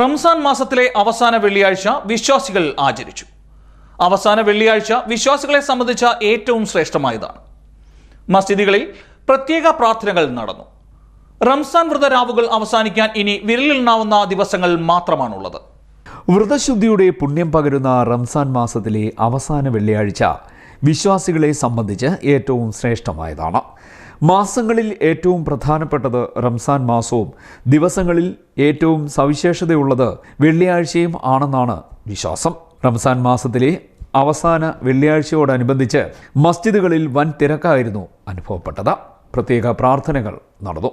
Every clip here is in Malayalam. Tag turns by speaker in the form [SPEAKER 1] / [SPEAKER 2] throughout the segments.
[SPEAKER 1] റംസാൻ മാസത്തിലെ അവസാന വെള്ളിയാഴ്ച വിശ്വാസികൾ ആചരിച്ചു. അവസാന വെള്ളിയാഴ്ച വിശ്വാസികളെ സംബന്ധിച്ച ഏറ്റവും ശ്രേഷ്ഠമായതാണ്. മസ്ജിദുകളിൽ പ്രത്യേക പ്രാർത്ഥനകൾ നടന്നു. റംസാൻ വ്രതരാവുകൾ അവസാനിക്കാൻ ഇനി വിരലിലെണ്ണാവുന്ന ദിവസങ്ങൾ മാത്രമാണുള്ളത്.
[SPEAKER 2] വ്രതശുദ്ധിയുടെ പുണ്യം പകരുന്ന റംസാൻ മാസത്തിലെ അവസാന വെള്ളിയാഴ്ച വിശ്വാസികളെ സംബന്ധിച്ച് ഏറ്റവും ശ്രേഷ്ഠമായതാണ്. മാസങ്ങളിൽ ഏറ്റവും പ്രധാനപ്പെട്ടത് റംസാൻ മാസവും ദിവസങ്ങളിൽ ഏറ്റവും സവിശേഷതയുള്ളത് വെള്ളിയാഴ്ചയും ആണെന്നാണ് വിശ്വാസം. റംസാൻ മാസത്തിലെ അവസാന വെള്ളിയാഴ്ചയോടനുബന്ധിച്ച് മസ്ജിദുകളിൽ വൻ തിരക്കായിരുന്നു അനുഭവപ്പെട്ടത്. പ്രത്യേക പ്രാർത്ഥനകൾ നടന്നു.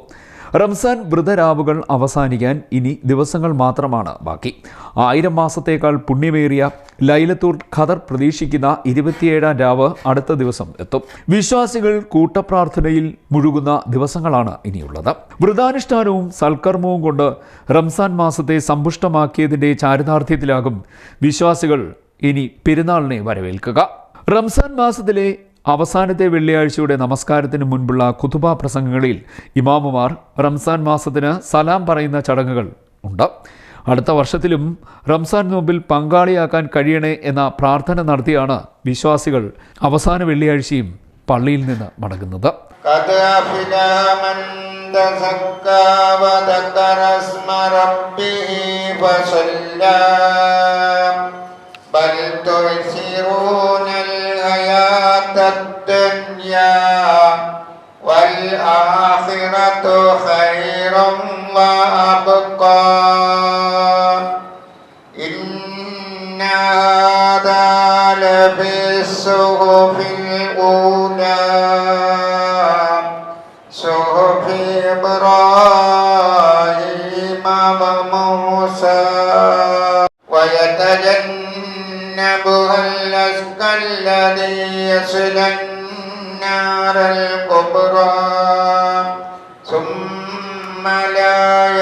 [SPEAKER 2] റംസാൻ വ്രതരാവുകൾ അവസാനിക്കാൻ ഇനി ദിവസങ്ങൾ മാത്രമാണ് ബാക്കി. ആയിരം മാസത്തേക്കാൾ പുണ്യമേറിയ ലൈലത്തൂർ ഖദർ പ്രതീക്ഷിക്കുന്ന ഇരുപത്തിയേഴാം രാവ് അടുത്ത ദിവസം എത്തും. വിശ്വാസികൾ കൂട്ടപ്രാർത്ഥനയിൽ മുഴുകുന്ന ദിവസങ്ങളാണ് ഇനിയുള്ളത്. വ്രതാനുഷ്ഠാനവും സൽക്കർമ്മവും കൊണ്ട് റംസാൻ മാസത്തെ സമ്പുഷ്ടമാക്കിയതിന്റെ ചാരിതാർത്ഥ്യത്തിലാകും വിശ്വാസികൾ ഇനി പെരുന്നാളിനെ വരവേൽക്കുക. റംസാൻ മാസത്തിലെ അവസാനത്തെ വെള്ളിയാഴ്ചയുടെ നമസ്കാരത്തിന് മുൻപുള്ള കുതുബ പ്രസംഗങ്ങളിൽ ഇമാമുമാർ റംസാൻ മാസത്തിന് സലാം പറയുന്ന ചടങ്ങുകൾ ഉണ്ട് അടുത്ത വർഷത്തിലും റംസാൻ നോമ്പിൽ പങ്കാളിയാക്കാൻ കഴിയണേ എന്ന പ്രാർത്ഥന നടത്തിയാണ് വിശ്വാസികൾ അവസാന വെള്ളിയാഴ്ചയും പള്ളിയിൽ നിന്ന് മടങ്ങുന്നത്
[SPEAKER 3] قد أفلح من تزكى وذكر اسم ربه فصلى وأبقى إن هذا لفي الصحف الأولى. صحف إبراهيم وموسى. ويتجنبها الأشقى الذي يصلى النار الكبرى.